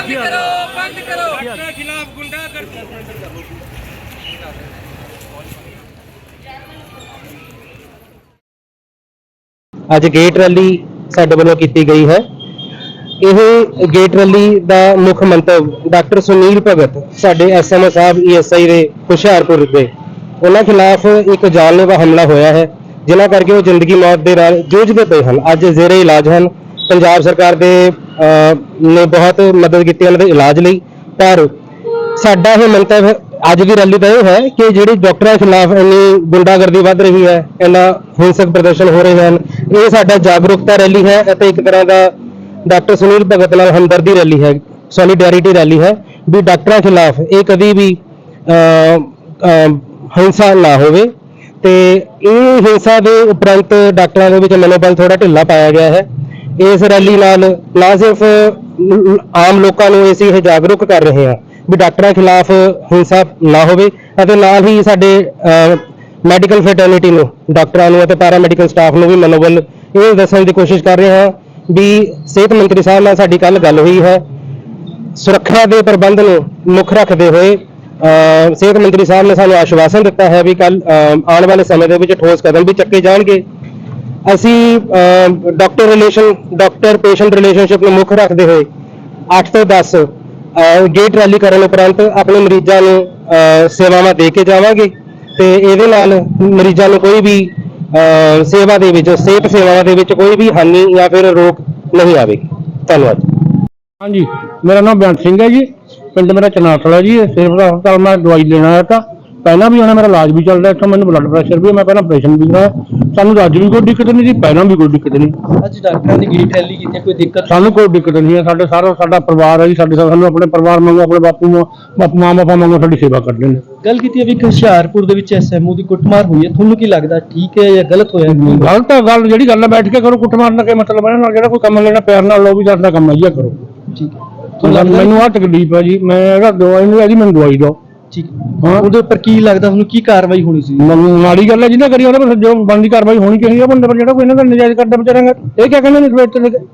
ਬੰਦ ਕਰੋ ਬੰਦ ਕਰੋ। ਡਾਕਟਰਾਂ ਖਿਲਾਫ ਗੁੰਡਾਗਰਦੀ। ਅੱਜ ਗੇਟ ਰੈਲੀ ਸਾਡੇ ਵੱਲੋਂ ਕੀਤੀ ਗਈ ਹੈ। ਇਹ ਗੇਟ ਰੈਲੀ ਦਾ ਮੁੱਖ ਮੰਤਵ ਡਾਕਟਰ ਸੁਨੀਲ ਭਗਤ ਸਾਡੇ ਐਸਐਮਓ ਸਾਹਿਬ ਈਐਸਆਈ ਦੇ ਹੁਸ਼ਿਆਰਪੁਰ ਦੇ। ਉਹਨਾਂ ਖਿਲਾਫ ਇੱਕ ਜਾਨਲੇਵਾ ਹਮਲਾ ਹੋਇਆ ਹੈ ਜਿਨ੍ਹਾਂ ਕਰਕੇ ਉਹ ਜ਼ਿੰਦਗੀ ਮੌਤ ਦੇ ਨਾਲ ਜੂਝਦੇ ਪਏ ਹਨ। ਅੱਜ ਜ਼ੇਰੇ ਇਲਾਜ ਹਨ। ਪੰਜਾਬ ਸਰਕਾਰ ਦੇ ਅਹ, ਨੇ ਬਹੁਤ ਮਦਦ ਕੀਤੀ ਉਹਨਾਂ ਦੇ ਇਲਾਜ ਲਈ। ਪਰ ਸਾਡਾ ਇਹ ਮੰਤਵ ਅੱਜ ਦੀ ਰੈਲੀ ਦਾ ਇਹ ਹੈ ਕਿ ਜਿਹੜੀ ਡਾਕਟਰਾਂ ਖਿਲਾਫ ਇੰਨੀ ਗੁੰਡਾਗਰਦੀ ਵੱਧ ਰਹੀ ਹੈ ਇੰਨਾ ਹਿੰਸਕ ਪ੍ਰਦਰਸ਼ਨ ਹੋ ਰਹੇ ਹਨ ਇਹ ਸਾਡਾ ਜਾਗਰੂਕਤਾ ਰੈਲੀ ਹੈ ਅਤੇ ਇੱਕ ਤਰ੍ਹਾਂ ਦਾ ਡਾਕਟਰ ਸੁਨੀਲ ਭਗਤ ਨਾਲ ਹਮਦਰਦੀ ਰੈਲੀ ਹੈ ਸੋਲੀਡੈਰਿਟੀ ਰੈਲੀ ਹੈ ਵੀ ਡਾਕਟਰਾਂ ਖਿਲਾਫ ਇਹ ਕਦੀ ਵੀ ਅਹ, ਅਹ, ਹਿੰਸਾ ਨਾ ਹੋਵੇ। ਤੇ ਇਹ ਹਿੰਸਾ ਦੇ ਉਪਰੰਤ ਡਾਕਟਰਾਂ ਦੇ ਵਿੱਚ ਮਨੋਬਲ ਥੋੜਾ ਢਿੱਲਾ ਪਾਇਆ ਗਿਆ ਹੈ। ਇਸ ਰੈਲੀ ਨਾਲ ਨਾ ਸਿਰਫ ਆਮ ਲੋਕਾਂ ਨੂੰ ਅਸੀਂ ਇਹ ਜਾਗਰੂਕ ਕਰ ਰਹੇ ਹਾਂ ਵੀ ਡਾਕਟਰਾਂ ਖਿਲਾਫ ਹਿੰਸਾ ਨਾ ਹੋਵੇ ਅਤੇ ਨਾਲ ਹੀ ਸਾਡੇ ਮੈਡੀਕਲ ਫੈਟਰਨਿਟੀ ਨੂੰ ਡਾਕਟਰਾਂ ਨੂੰ ਅਤੇ ਪੈਰਾ ਮੈਡੀਕਲ ਸਟਾਫ ਨੂੰ ਵੀ ਮਨੋਬਲ ਇਹ ਦੱਸਣ ਦੀ ਕੋਸ਼ਿਸ਼ ਕਰ ਰਹੇ ਹਾਂ ਵੀ ਸਿਹਤ ਮੰਤਰੀ ਸਾਹਿਬ ਨਾਲ ਸਾਡੀ ਕੱਲ ਗੱਲ ਹੋਈ ਹੈ। ਸੁਰੱਖਿਆ ਦੇ ਪ੍ਰਬੰਧ ਨੂੰ ਮੁੱਖ ਰੱਖਦੇ ਹੋਏ ਅਹ, ਸਿਹਤ ਮੰਤਰੀ ਸਾਹਿਬ ਨੇ ਸਾਨੂੰ ਆਸ਼ਵਾਸਨ ਦਿੱਤਾ ਹੈ ਵੀ ਕੱਲ ਆਉਣ ਵਾਲੇ ਸਮੇਂ ਦੇ ਵਿੱਚ ਠੋਸ ਕਦਮ ਵੀ ਚੱਕੇ ਜਾਣਗੇ। ਅਸੀਂ doctor relation doctor patient relationship ਨੂੰ ਮੁੱਖ ਰੱਖਦੇ ਹੋਏ 8 ਤੋਂ 10 ਅਹ, ਗੇਟ ਰੈਲੀ ਕਰਨ ਉਪਰੰਤ ਆਪਣੇ ਮਰੀਜ਼ਾਂ ਨੂੰ ਅਹ, ਸੇਵਾਵਾਂ ਦੇ ਕੇ ਜਾਵਾਂਗੇ ਤੇ ਇਹਦੇ ਨਾਲ ਮਰੀਜ਼ਾਂ ਨੂੰ ਕੋਈ ਵੀ ਅਹ, ਸੇਵਾ ਦੇ ਵਿੱਚ ਸਿਹਤ ਸੇਵਾਵਾਂ ਦੇ ਵਿੱਚ ਕੋਈ ਵੀ ਹਾਨੀ ਜਾਂ ਫਿਰ ਰੋਕ ਨਹੀਂ ਆਵੇਗੀ ਧੰਨਵਾਦ। ਹਾਂਜੀ ਮੇਰਾ ਨਾਮ ਬੇਅੰਤ ਸਿੰਘ ਹੈ ਜੀ। ਪਿੰਡ ਮੇਰਾ ਚਨਾਸਲਾ ਜੀ ਸਿਰਫ ਹਸਪਤਾਲ ਮੈਂ ਦਵਾਈ ਲੈਣਾ ਆਇਆ ਤਾਂ। ਪਹਿਲਾਂ ਵੀ ਉਹਨਾਂ ਮੇਰਾ ਇਲਾਜ ਵੀ ਚੱਲਦਾ ਇੱਥੋਂ ਮੈਨੂੰ ਬਲੱਡ ਪ੍ਰੈਸ਼ਰ ਵੀ ਮੈਂ ਪਹਿਲਾਂ ਆਪਰੇਸ਼ਨ ਵੀ ਕਰਾਇਆ ਸਾਨੂੰ ਅੱਜ ਵੀ ਕੋਈ ਦਿੱਕਤ ਨਹੀਂ ਸੀ ਪਹਿਲਾਂ ਵੀ ਕੋਈ ਦਿੱਕਤ ਨਹੀਂ। ਅੱਜ ਡਾਕਟਰਾਂ ਦੀ ਗੇਟ ਰੈਲੀ ਕੀਤੀ ਕੋਈ ਦਿੱਕਤ? ਸਾਨੂੰ ਕੋਈ ਦਿੱਕਤ ਨਹੀਂ ਹੈ ਸਾਡੇ ਸਾਰਾ ਸਾਡਾ ਪਰਿਵਾਰ ਹੈ ਜੀ ਸਾਡੇ ਸਾਨੂੰ ਆਪਣੇ ਪਰਿਵਾਰ ਵਾਂਗੂ ਆਪਣੇ ਬਾਪੂ ਮਾਂ ਬਾਪੂ ਮਾਂ ਬਾਪਾ ਵਾਂਗੂ ਸਾਡੀ ਸੇਵਾ ਕਰਦੇ ਨੇ। ਗੱਲ ਕੀਤੀ ਹੈ ਵੀ ਹੁਸ਼ਿਆਰਪੁਰ ਦੇ ਵਿੱਚ ਐਸਐਮਓ ਦੀ ਕੁੱਟਮਾਰ ਹੋਈ ਹੈ ਤੁਹਾਨੂੰ ਕੀ ਲੱਗਦਾ ਠੀਕ ਹੈ ਜਾਂ ਗਲਤ ਹੋਇਆ? ਗਲਤ ਹੈ ਗੱਲ ਜਿਹੜੀ ਗੱਲ ਹੈ ਬੈਠ ਕੇ ਕਰੋ ਕੁੱਟ ਮਾਰਨ ਦਾ ਕੀ ਮਤਲਬ ਹੈ ਨਾਲ ਜਿਹੜਾ ਕੋਈ ਕੰਮ ਲੈਣਾ ਪਿਆਰ ਨਾਲ ਲਓ ਵੀ ਸਾਡਾ ਕੰਮ ਹੈ ਜੀ ਆਹ ਕਰੋ। ਠੀਕ ਹੈ। ਮੈਨੂੰ ਮੈਨੂੰ ਆ ਤਕਲੀਫ ਹੈ ਜੀ ਮੈਂ ਇਹਦਾ ਦਵਾਈ ਨਹੀਂ ਹੈਗੀ ਮੈਨੂੰ ਦਵਾਈ ਦਿਓ। ਠੀਕ। ਹੈ। ਉਹਦੇ ਉੱਪਰ ਕੀ ਲੱਗਦਾ ਤੁਹਾਨੂੰ ਕੀ ਕਾਰਵਾਈ ਹੋਣੀ ਸੀ? ਮੈਨੂੰ ਮਾੜੀ ਗੱਲ ਹੈ ਜਿਹਨੇ ਕਰੀ ਉਹਦੇ ਪਰ ਜੋ ਬਣਦੀ ਕਾਰਵਾਈ ਹੋਣੀ ਚਾਹੀਦੀ ਹੈ ਬੰਦੇ ਪਰ ਜਿਹੜਾ ਕੋਈ ਇਹਨਾਂ ਦਾ ਨਜਾਇਜ਼ ਕਰਦਾ ਵਿਚਾਰਾਂਗਾ ਇਹ ਕਿਆ ਕਹਿੰਦੇ ਨੇ ਸਵੇਰ ਤੋਂ ਲੈ ਕੇ?